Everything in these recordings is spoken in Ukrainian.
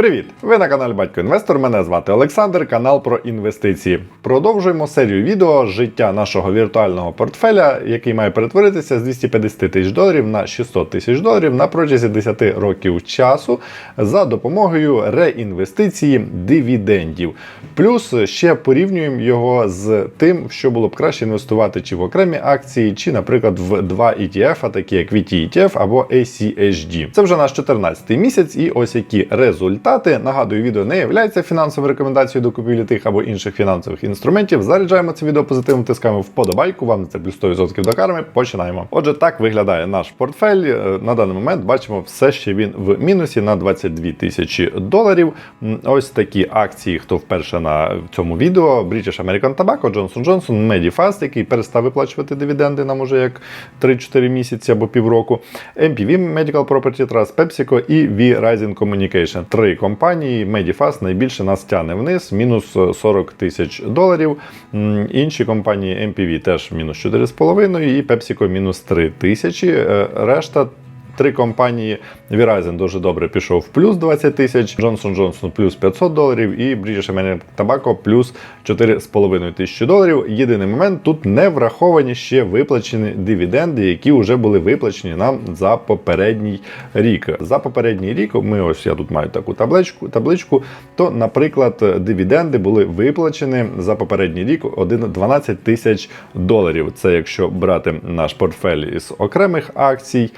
Привіт! Ви на каналі Батько Інвестор. Мене звати Олександр, канал про інвестиції. Продовжуємо серію відео життя нашого віртуального портфеля, який має перетворитися з 250 тисяч доларів на 600 тисяч доларів на протязі 10 років часу за допомогою реінвестиції дивідендів. Плюс ще порівнюємо його з тим, що було б краще інвестувати чи в окремі акції, чи, наприклад, в два ETF, такі як VT ETF або ACHD. Це вже наш 14-й місяць, і ось які результати. Нагадую, відео не є фінансовою рекомендацією до купівлі тих або інших фінансових інструментів. Заряджаємо це відео позитивом, тискаємо вподобайку. Вам це плюс 100% до карми. Починаємо. Отже, так виглядає наш портфель. Е, На даний момент бачимо все ще він в мінусі на 22 тисячі доларів. Ось такі акції, хто вперше на цьому відео: British American Tobacco, Johnson Johnson, Medifast, який перестав виплачувати дивіденди нам уже як 3-4 місяці або півроку. MPV Medical Property Trust, PepsiCo і V-Rising Communication. Три компанії. Medifast найбільше нас тяне вниз, мінус 40 тисяч доларів. Інші компанії MPV теж мінус 4,5 і PepsiCo мінус 3 тисячі. Е, Решта Три компанії Verizon дуже добре пішов в плюс 20 тисяч, Johnson Johnson плюс 500 доларів і British American Tobacco плюс 4,5 тисячі доларів. Єдиний момент тут не враховані ще виплачені дивіденди, які вже були виплачені нам за попередній рік. За попередній рік ми ось я тут маю таку табличку, табличку. То, наприклад, дивіденди були виплачені за попередній рік 1 12 тисяч доларів. Це якщо брати наш портфель із окремих акцій.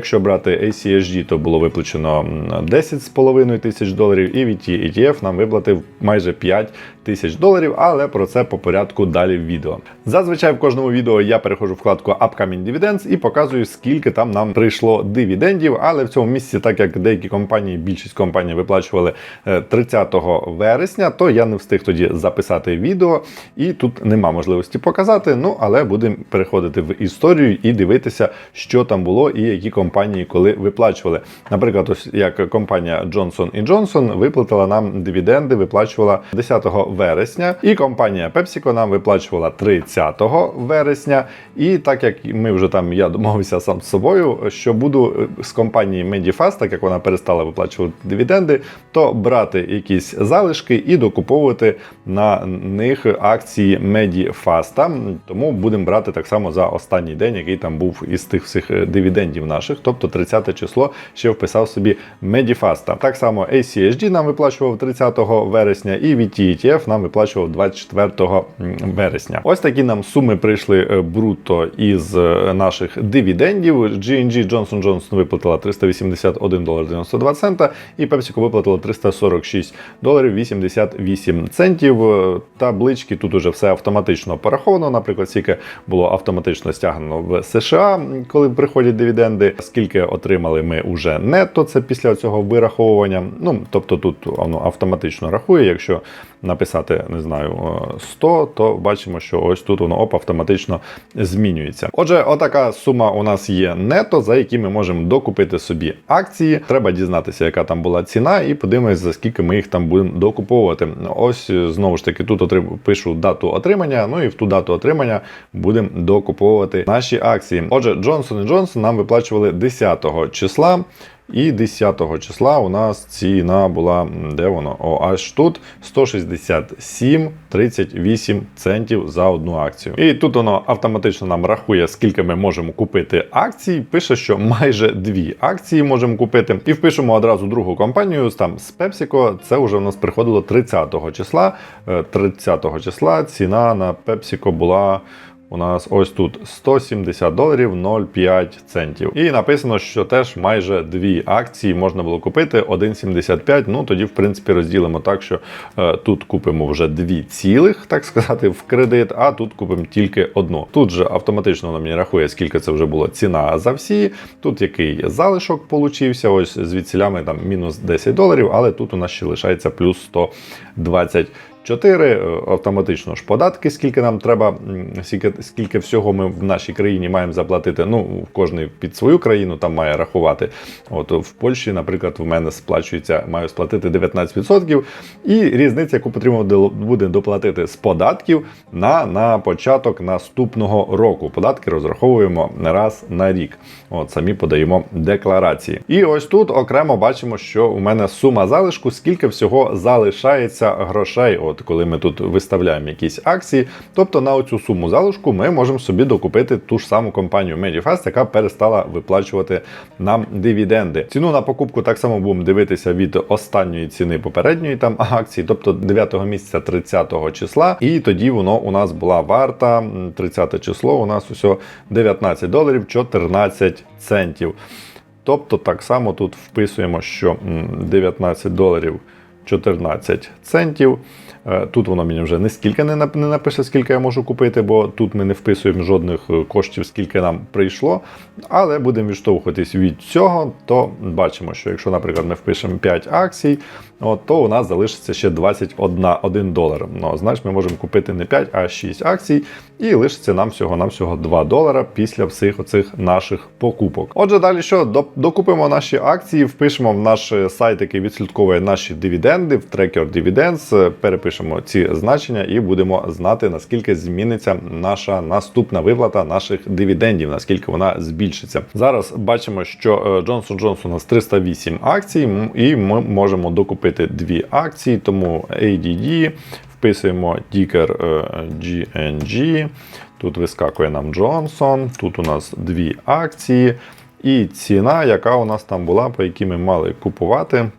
Е, Якщо брати ACHD, то було виплачено 10,5 тисяч доларів, і VT ETF нам виплатив майже 5 тисяч доларів, але про це по порядку далі в відео. Зазвичай в кожному відео я переходжу вкладку Upcoming Dividends і показую, скільки там нам прийшло дивідендів. Але в цьому місці, так як деякі компанії, більшість компаній виплачували е, 30 вересня, то я не встиг тоді записати відео, і тут нема можливості показати. Ну але будемо переходити в історію і дивитися, що там було і які компанії коли виплачували. Наприклад, ось як компанія Johnson Johnson виплатила нам дивіденди, виплачувала 10 вересня, і компанія PepsiCo нам виплачувала 30 вересня. І так як ми вже там я домовився сам з собою, що буду е, з компанії Medifast, так як вона перестала виплачувати дивіденди, то брати якісь залишки і докуповувати на них акції Medifast. Тому будемо брати так само за останній день, який там був із тих всіх е, дивідендів наших, тобто 30 число ще вписав собі Medifast. Так само ACHD нам виплачував 30 вересня, і VT ETF нам виплачував 24 вересня. Ось такі нам суми прийшли е, бруто із е, наших дивідендів. G&G Johnson Johnson виплатила 381 долар 92 цента, і PepsiCo виплатила 346 доларів 88 центів. Е, Таблички тут уже все автоматично пораховано. Наприклад, скільки було автоматично стягнено в США, коли приходять дивіденди. Скільки отримали ми уже нетто, це після цього вираховування. Ну тобто тут воно автоматично рахує. Якщо написати, не знаю, е, 100, то бачимо, що ось тут воно оп, автоматично змінюється. Отже, отака сума у нас є нето, за які ми можемо докупити собі акції. Треба дізнатися, яка там була ціна, і подивимось, за скільки ми їх там будемо докуповувати. Ось е, знову ж таки, тут отрим... пишу дату отримання. Ну і в ту дату отримання будемо докуповувати наші акції. Отже, Johnson Johnson нам виплачували 10 числа. І 10 числа у нас ціна була, де воно? О, аж тут 167,38 центів за одну акцію. І тут воно автоматично нам рахує, скільки ми можемо купити акцій. Пише, що майже дві акції можемо купити. І впишемо одразу другу компанію там з PepsiCo. Це вже в нас приходило 30 числа. Е, 30 числа ціна на PepsiCo була. У нас ось тут 170 доларів 0,5 центів. І написано, що теж майже дві акції можна було купити 1,75. Ну тоді, в принципі, розділимо так, що е, тут купимо вже дві цілих, так сказати, в кредит, а тут купимо тільки одну. Тут же автоматично воно мені рахує, скільки це вже було ціна за всі. Тут який залишок получився, ось з відсілями там мінус 10 доларів, але тут у нас ще лишається плюс 120 4, е, автоматично ж податки, скільки нам треба, скільки, скільки всього ми в нашій країні маємо заплатити. Ну, кожний під свою країну там має рахувати. От в Польщі, наприклад, в мене сплачується, маю сплатити 19%. І різниця, яку потрібно буде доплатити з податків на, на початок наступного року. Податки розраховуємо раз на рік. От самі подаємо декларації. І ось тут окремо бачимо, що у мене сума залишку, скільки всього залишається грошей. От коли ми тут виставляємо якісь акції. Тобто на оцю суму залишку ми можемо собі докупити ту ж саму компанію Medifast, яка перестала виплачувати нам дивіденди. Ціну на покупку так само будемо дивитися від останньої ціни попередньої там акції, тобто 9 місяця 30 числа. І тоді воно у нас була варта 30 число. У нас усього 19 доларів 14 центів. Тобто так само тут вписуємо, що 19 доларів 14 центів. Е, Тут воно мені вже не скільки не напише, скільки я можу купити, бо тут ми не вписуємо жодних е, коштів, скільки нам прийшло. Але будемо відштовхуватись від цього, то бачимо, що якщо, наприклад, ми впишемо 5 акцій, от, то у нас залишиться ще 21 1 долар. Ну, значить, ми можемо купити не 5, а 6 акцій, і лишиться нам всього-навсього 2 долара після всіх оцих наших покупок. Отже, далі що? Докупимо наші акції, впишемо в наш е, сайт, який відслідковує наші дивіденди, в трекер Dividends, е, перепишемо ці значення і будемо знати, наскільки зміниться наша наступна виплата наших дивідендів, наскільки вона збільшиться. Зараз бачимо, що е, Johnson Johnson у нас 308 акцій, і ми можемо докупити дві акції, тому ADD, вписуємо тікер е, GNG. Тут вискакує нам Johnson, тут у нас дві акції. І ціна, яка у нас там була, по якій ми мали купувати.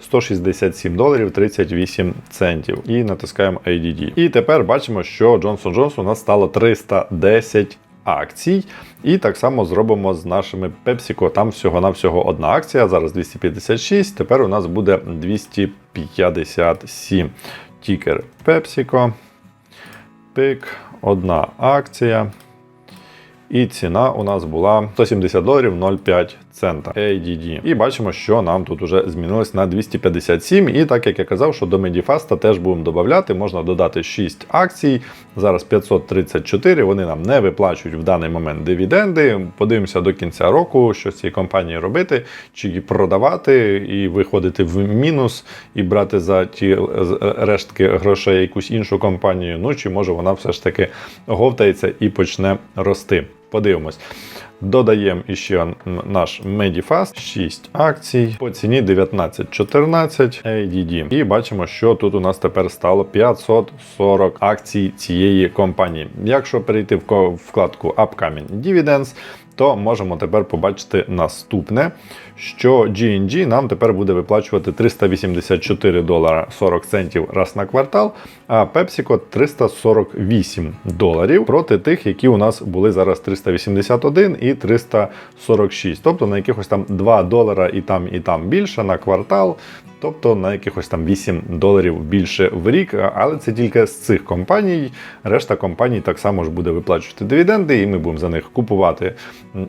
167 доларів 38 центів. І натискаємо ADD. І тепер бачимо, що Johnson Johnson у нас стало 310 акцій. І так само зробимо з нашими PepsiCo. Там всього-навсього одна акція. Зараз 256. Тепер у нас буде 257. Тікер PepsiCo. Пик, одна акція. І ціна у нас була 170 доларів 0,5 цента ADD. І бачимо, що нам тут уже змінилось на 257. І так як я казав, що до Medifast теж будемо додати, можна додати 6 акцій. Зараз 534. Вони нам не виплачують в даний момент дивіденди. Подивимося до кінця року, що з цієї компанії робити, чи продавати і виходити в мінус, і брати за ті е, рештки грошей якусь іншу компанію. Ну чи може вона все ж таки говтається і почне рости. Подивимось. Додаємо іще наш Medifast 6 акцій по ціні 19.14 ADD. І бачимо, що тут у нас тепер стало 540 акцій цієї компанії. Якщо перейти в вкладку Upcoming Dividends, то можемо тепер побачити наступне, що GNG нам тепер буде виплачувати 384 долара 40 центів раз на квартал, а PepsiCo 348 доларів проти тих, які у нас були зараз 381 і 346. Тобто на якихось там 2 долара і там, і там більше на квартал. Тобто на якихось там 8 доларів більше в рік, але це тільки з цих компаній. Решта компаній так само ж буде виплачувати дивіденди, і ми будемо за них купувати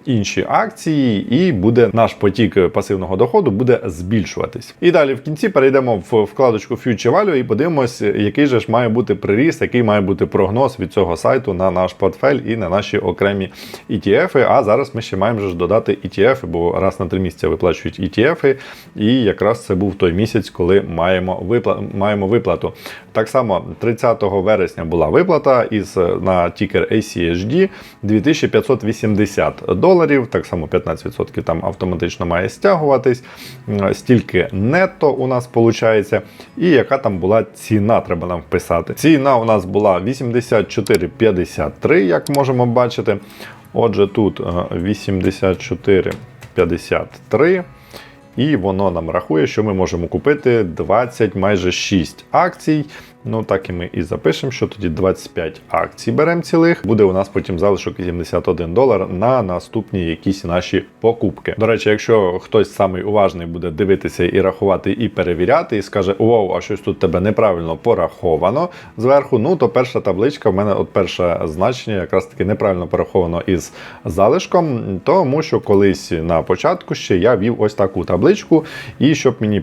інші акції, і буде наш потік пасивного доходу буде збільшуватись. І далі в кінці перейдемо в вкладочку Future Value і подивимось, який же ж має бути приріст, який має бути прогноз від цього сайту на наш портфель і на наші окремі ETF. А зараз ми ще маємо ж додати ETF, бо раз на три місяці виплачують ETF, і якраз це був той місяць, коли маємо випла... маємо виплату. Так само 30 вересня була виплата із на тікер ACHD 2580 доларів. Так само 15% там автоматично має стягуватись. Стільки нетто у нас виходить. І яка там була ціна, треба нам вписати. Ціна у нас була 84,53, як можемо бачити. Отже, тут е, 84,53. І воно нам рахує, що ми можемо купити 20 майже 6 акцій. Ну так і ми і запишемо, що тоді 25 акцій беремо цілих. Буде у нас потім залишок 71 долар на наступні якісь наші покупки. До речі, якщо хтось самий уважний буде дивитися і рахувати, і перевіряти, і скаже: Вау, а щось тут тебе неправильно пораховано зверху. Ну то перша табличка в мене от перше значення, якраз таки неправильно пораховано із залишком, тому що колись на початку ще я вів ось таку табличку, і щоб мені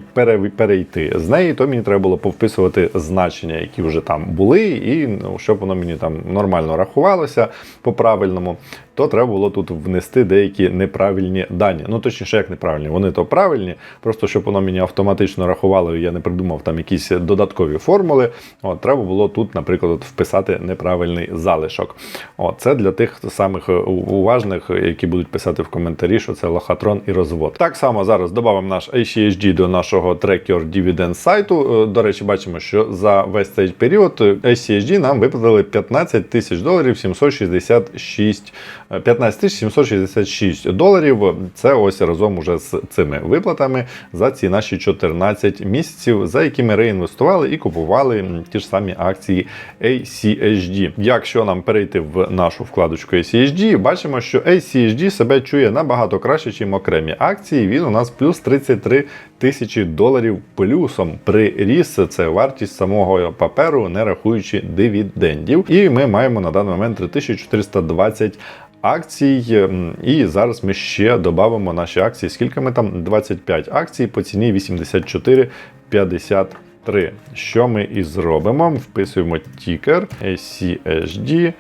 перейти з неї, то мені треба було повписувати значення накопичення, які вже там були, і ну, щоб воно мені там нормально рахувалося по-правильному, то треба було тут внести деякі неправильні дані. Ну точніше, як неправильні, вони то правильні, просто щоб воно мені автоматично рахувало, і я не придумав там якісь додаткові формули. От, треба було тут, наприклад, от вписати неправильний залишок. От, це для тих самих е, уважних, які будуть писати в коментарі, що це лохотрон і розвод. Так само зараз додамо наш ACHD до нашого Tracker Dividend сайту. Е, До речі, бачимо, що за весь цей період ACHD нам виплатили 15 тисяч доларів 766 е, 15 766 доларів. Це ось разом уже з цими виплатами за ці наші 14 місяців, за які ми реінвестували і купували ті ж самі акції ACHD. Якщо нам перейти в нашу вкладочку ACHD, бачимо, що ACHD себе чує набагато краще, ніж окремі акції. Він у нас плюс 33 тисячі доларів плюсом приріс. Це вартість самого паперу, не рахуючи дивідендів. І ми маємо на даний момент 3420 акцій. І зараз ми ще додамо наші акції. Скільки ми там? 25 акцій по ціні 84,53. Що ми і зробимо? Вписуємо тікер ACHD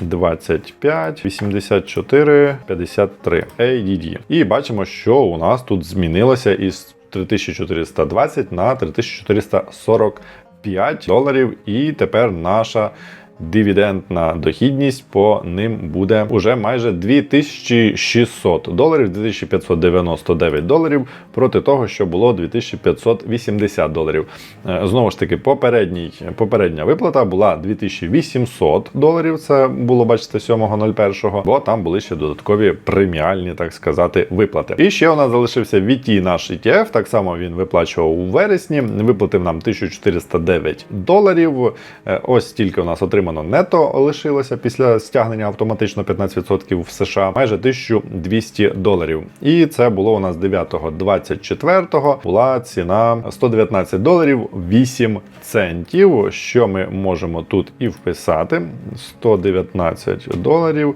25 84 53 ADD. І бачимо, що у нас тут змінилося із 3420 на 3445 доларів. І тепер наша дивідендна дохідність по ним буде уже майже 2600 доларів, 2599 доларів проти того, що було 2580 доларів. Е, Знову ж таки, попередній, попередня виплата була 2800 доларів. Це було, бачите, 7.01, бо там були ще додаткові преміальні, так сказати, виплати. І ще у нас залишився VT наш ETF. Так само він виплачував у вересні, виплатив нам 1409 доларів. Е, Ось стільки у нас отримано нето лишилося після стягнення автоматично 15% в США, майже 1200 доларів. І це було у нас 9-24 була ціна 119 доларів 8 центів. Що ми можемо тут і вписати? 119 доларів.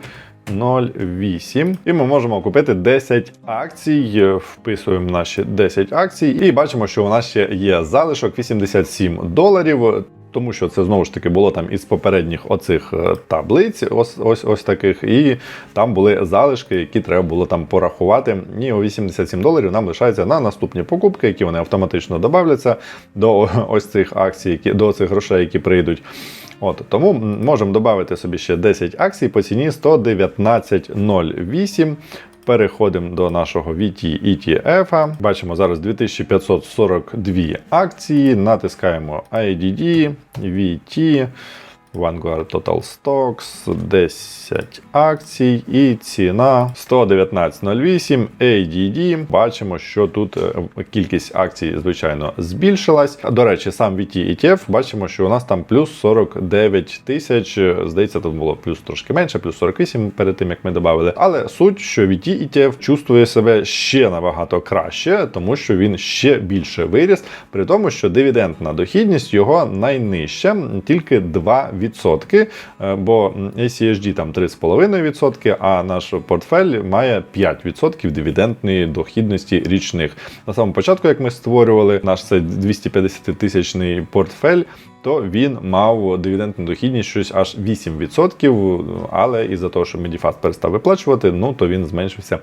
0,8. І ми можемо купити 10 акцій. Вписуємо наші 10 акцій, і бачимо, що у нас ще є залишок 87 доларів. Тому що це знову ж таки було там із попередніх оцих е, таблиць, ось ось ось таких, і там були залишки, які треба було там порахувати. І о 87 доларів нам лишається на наступні покупки, які вони автоматично додавляться до ось цих акцій, які до цих грошей, які прийдуть. От тому можемо додати собі ще 10 акцій по ціні 119,08. Переходимо до нашого VT ETF. Бачимо зараз 2542 акції. Натискаємо IDD, VT. Vanguard Total Stocks 10 акцій і ціна 119.08 ADD. Бачимо, що тут е, кількість акцій, звичайно, збільшилась. До речі, сам VT ETF бачимо, що у нас там плюс 49 тисяч. Здається, тут було плюс трошки менше, плюс 48 перед тим, як ми додали. Але суть, що VT ETF чувствує себе ще набагато краще, тому що він ще більше виріс, при тому, що дивідендна дохідність його найнижча, тільки 2%. Відсотки, е, бо ACHD там 3,5%, а наш портфель має 5% дивідендної дохідності річних. На самому початку, як ми створювали наш це 250 тисячний портфель, то він мав дивідендну дохідність щось аж 8%, але із-за того, що Medifast перестав виплачувати, ну то він зменшився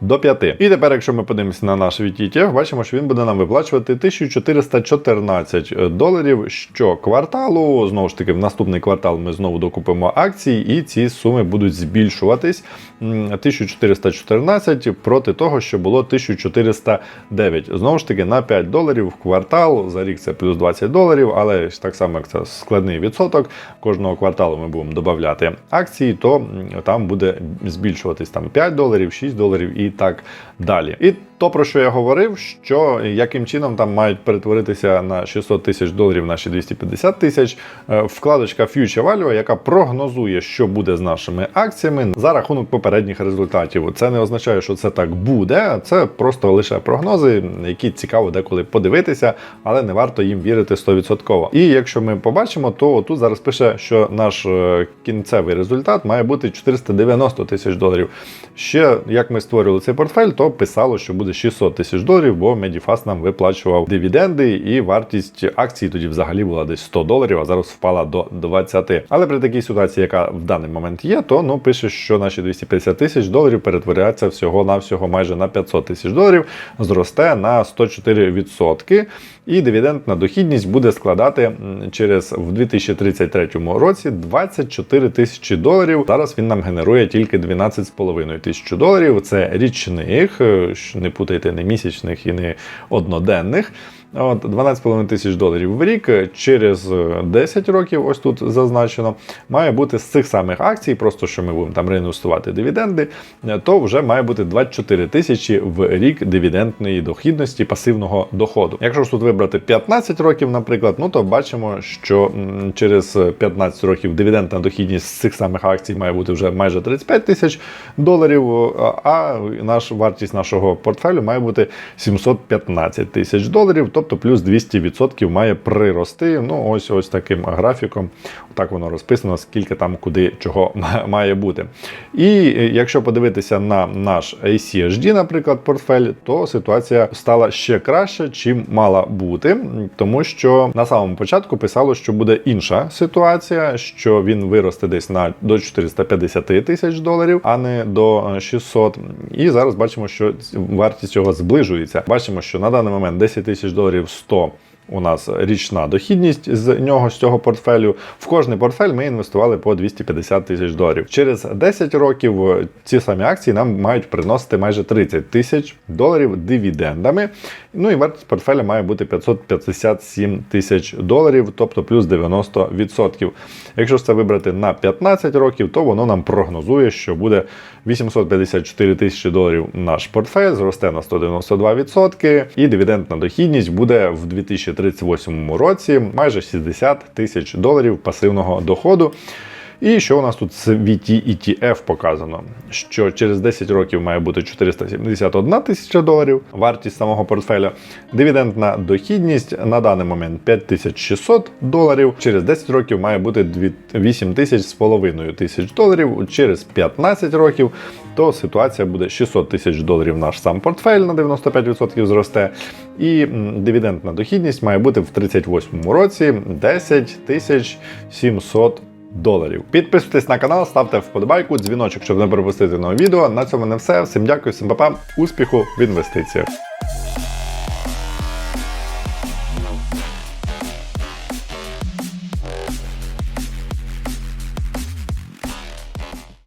до 5. І тепер, якщо ми подивимося на наш VTTF, бачимо, що він буде нам виплачувати 1414 доларів щокварталу. Знову ж таки, в наступний квартал ми знову докупимо акції, і ці суми будуть збільшуватись. 1414 проти того, що було 1409. Знову ж таки, на 5 доларів в квартал. За рік це плюс 20 доларів, але ж так само, як це складний відсоток. Кожного кварталу ми будемо додати акції, то там буде збільшуватись там 5 доларів, 6 доларів і так далі. І то, про що я говорив, що яким чином там мають перетворитися на 600 тисяч доларів наші 250 тисяч, е, вкладочка Future Value, яка прогнозує, що буде з нашими акціями за рахунок попередніх результатів. Це не означає, що це так буде, це просто лише прогнози, які цікаво деколи подивитися, але не варто їм вірити 100%. І якщо ми побачимо, то тут зараз пише, що наш е, кінцевий результат має бути 490 тисяч доларів. Ще як ми створювали цей портфель, то писало, що буде буде 600 тисяч доларів, бо Medifast нам виплачував дивіденди, і вартість акції тоді взагалі була десь 100 доларів, а зараз впала до 20. Але при такій ситуації, яка в даний момент є, то ну пише, що наші 250 тисяч доларів перетворяться всього навсього майже на 500 тисяч доларів, зросте на 104%. І дивідендна дохідність буде складати через в 2033 році 24 тисячі доларів. Зараз він нам генерує тільки 12,5 тисяч доларів. Це річних, е, не путайте не місячних і не одноденних. От 12,5 тисяч доларів в рік через е, 10 років, ось тут зазначено, має бути з цих самих акцій, просто що ми будемо там реінвестувати дивіденди, е, то вже має бути 24 тисячі в рік дивідендної дохідності пасивного доходу. Якщо ж тут вибрати 15 років, наприклад, ну то бачимо, що через 15 років дивідендна дохідність з цих самих акцій має бути вже майже 35 тисяч доларів, а наш вартість нашого портфелю має бути 715 тисяч доларів, тобто плюс 200% має прирости. Ну, ось ось таким графіком. Так воно розписано, скільки там куди чого має бути. І е, якщо подивитися на наш ACHD, наприклад, портфель, то ситуація стала ще краще, чим мала бути, тому що на самому початку писало, що буде інша ситуація, що він виросте десь на до 450 тисяч доларів, а не до е, 600. І зараз бачимо, що вартість цього зближується. Бачимо, що на даний момент 10 тисяч доларів 100 у нас річна дохідність з нього з цього портфелю. В кожний портфель ми інвестували по 250 тисяч доларів. Через 10 років е, ці самі акції нам мають приносити майже 30 тисяч доларів дивідендами. Ну і вартість портфеля має бути 557 тисяч доларів, тобто плюс 90%. Якщо це вибрати на 15 років, то воно нам прогнозує, що буде 854 тисячі доларів наш портфель, зросте на 192%, і дивідендна дохідність буде в 2038 році майже 60 тисяч доларів пасивного доходу. І що у нас тут з VT ETF показано? Що через 10 років має бути 471 тисяча доларів вартість самого портфеля. Дивідендна дохідність на даний момент 5600 доларів. Через 10 років має бути 2 8 тисяч з половиною тисяч доларів. Через 15 років то ситуація буде 600 тисяч доларів наш сам портфель на 95% зросте. І дивідендна дохідність має бути в 38 році 10 тисяч 700 доларів. Підписуйтесь на канал, ставте вподобайку, дзвіночок, щоб не пропустити нове відео. На цьому не все. Всім дякую, всім па-па, успіху в інвестиціях.